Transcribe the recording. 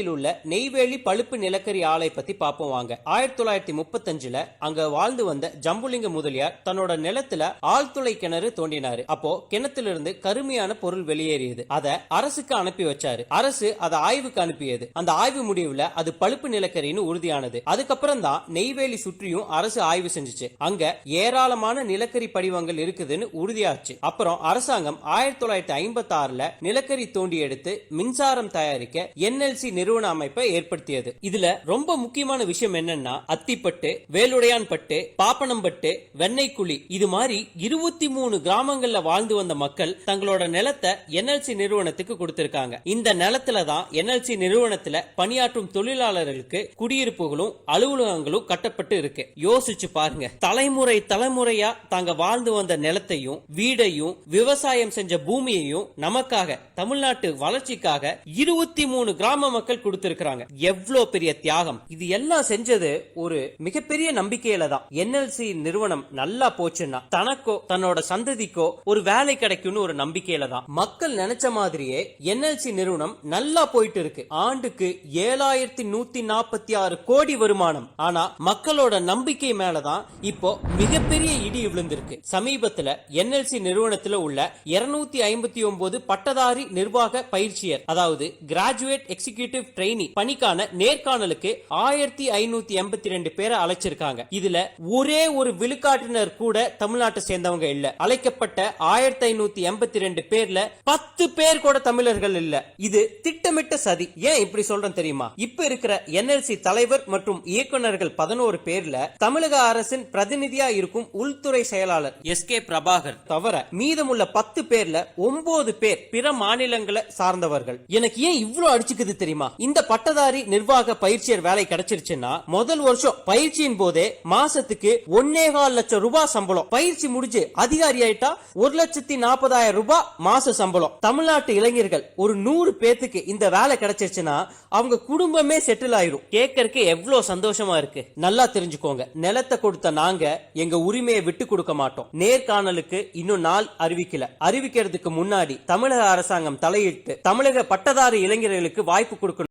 உள்ள நெய்வேலி பழுப்பு நிலக்கரி ஆலை பத்தி பார்ப்போம் வாங்க. ஆயிரத்தி தொள்ளாயிரத்தி முப்பத்தஞ்சுல அங்க வாழ்ந்து வந்த ஜம்புலிங்க முதலியார் தன்னோட நிலத்துல ஆழ்துளை கிணறு தோண்டினாரு. அப்போ கிணத்திலிருந்து கருமையான பொருள் வெளியேறியது. அதை அரசுக்கு அனுப்பி வச்சாரு. அரசு அதை ஆய்வுக்கு அனுப்பியது. அந்த ஆய்வு முடிவுல அது பழுப்பு நிலக்கரின்னு உறுதியானது. அதுக்கப்புறம் தான் நெய்வேலி சுற்றியும் அரசு ஆய்வு செஞ்சுச்சு. அங்க ஏராளமான நிலக்கரி படிவங்கள் இருக்குதுன்னு உறுதியாச்சு. அப்புறம் அரசாங்கம் ஆயிரத்தி தொள்ளாயிரத்தி ஐம்பத்தி ஆறுல நிலக்கரி தோண்டி எடுத்து மின்சாரம் தயாரிக்க என்எல்சி நிறுவன அமைப்பை ஏற்படுத்தியது. இதுல ரொம்ப முக்கியமான விஷயம் என்னன்னா அத்திப்பட்டு வேலுடையான்பட்டு பாப்பனம்பட்டு வெண்ணெய்க்குழி இது மாதிரி இருபத்தி மூணு கிராமங்கள்ல வாழ்ந்து வந்த மக்கள் தங்களோட நிலத்தை என்எல்சி நிறுவனத்துக்கு கொடுத்திருக்காங்க. இந்த நிலத்துல தான் என்எல்சி நிறுவனத்துல பணியாற்றும் தொழிலாளர்களுக்கு குடியிருப்புகளும் அலுவலகங்களும் கட்டப்பட்டு இருக்கு. யோசிச்சு பாருங்க. தலைமுறை தலைமுறையா தாங்க வாழ்ந்து வந்த நிலத்தையும் வீடையும் விவசாயம் செஞ்ச பூமியையும் நமக்காக தமிழ்நாட்டு வளர்ச்சிக்காக இருபத்தி மூணு கிராம மக்கள் கொடுத்திருக்கிறாங்க. எவ்வளவு பெரிய தியாகம். இது எல்லாம் செஞ்சது ஒரு மிகப்பெரிய நம்பிக்கையில தான். என்எல்சி நிறுவனம் நல்லா போச்சுன்னா தனக்கோ தன்னோட சந்ததிக்கோ ஒரு வேலை கிடைக்கும்னு ஒரு நம்பிக்கையில தான். மக்கள் நினைச்ச மாதிரியே என்எல்சி நிறுவனம் நல்லா போயிட்டு இருக்கு. ஆண்டுக்கு ஏழாயிரத்தி நூத்தி நாற்பத்தி ஆறு கோடி வருமானம். ஆனா மக்களோட நம்பிக்கை மேலதான் இப்போ மிகப்பெரிய இடி விழுந்திருக்கு. சமீபத்துல என்எல்சி நிறுவனத்துல உள்ள இருநூத்தி ஐம்பத்தி ஒன்பது பட்டதாரி நிர்வாக பயிற்சியர் அதாவது கிராஜுவேட் எக்ஸிகியூட்டிவ் ட்ரெயினி பணிக்கான நேர்காணலுக்கு ஆயிரத்தி ஐநூத்தி எண்பத்தி ரெண்டு பேரை அழைச்சிருக்காங்க. இதுல ஒரே ஒரு விழுக்காட்டினர் கூட தமிழ்நாட்டை சேர்ந்தவங்க இல்ல. அழைக்கப்பட்ட ஆயிரத்தி ஐநூத்தி எண்பத்தி ரெண்டு பேர்ல பத்து பேர் கூட தமிழர்கள் இல்ல. இது திட்டமிட்ட சதி. ஏன் இப்படி சொல்றேன் தெரியுமா? இப்ப இருக்கிற என்எல்சி தலைவர் மற்றும் இயக்குனர்கள் பதினோரு பேர்ல தமிழக அரசின் பிரதிநிதியா இருக்கும் உள்துறை செயலாளர் எஸ் கே பிரபாகர் தவிர மீதமுள்ள பத்து பேர்ல ஒன்பது பேர் பிற மாநிலங்களை சார்ந்தவர்கள். எனக்கு ஏன் இவ்வளவு அடிச்சுக்குது தெரியுமா? இந்த பட்டதாரி நிர்வாக பயிற்சியர் வேலை கிடைச்சிருச்சுன்னா முதல் வருஷம் பயிற்சியின் போதே மாசத்துக்கு ஒன்னே கால் லட்சம் ரூபாய் சம்பளம். பயிற்சி முடிஞ்சு அதிகாரி ஆயிட்டா ஒரு லட்சத்தி நாற்பதாயிரம் ரூபாய் மாச சம்பளம். தமிழ்நாட்டு இளைஞர்கள் ஒரு நூறு பேத்துக்கு இந்த வேலை கிடைச்சிருச்சுன்னா அவங்க குடும்பமே செட்டில் ஆயிரும். கேட்கறதுக்கு எவ்வளவு சந்தோஷமா இருக்கு. நல்லா தெரிஞ்சுக்கோங்க. நிலத்தை கொடுத்த நாங்க எங்க உரிமையை விட்டு கொடுக்க மாட்டோம். நேர்காணலுக்கு இன்னும் நாள் அறிவிக்கல. அறிவிக்கிறதுக்கு முன்னாடி தமிழக அரசாங்கம் தலையிட்டு தமிழக பட்டதாரி இளைஞர்களுக்கு வாய்ப்பு கொடுக்கணும்.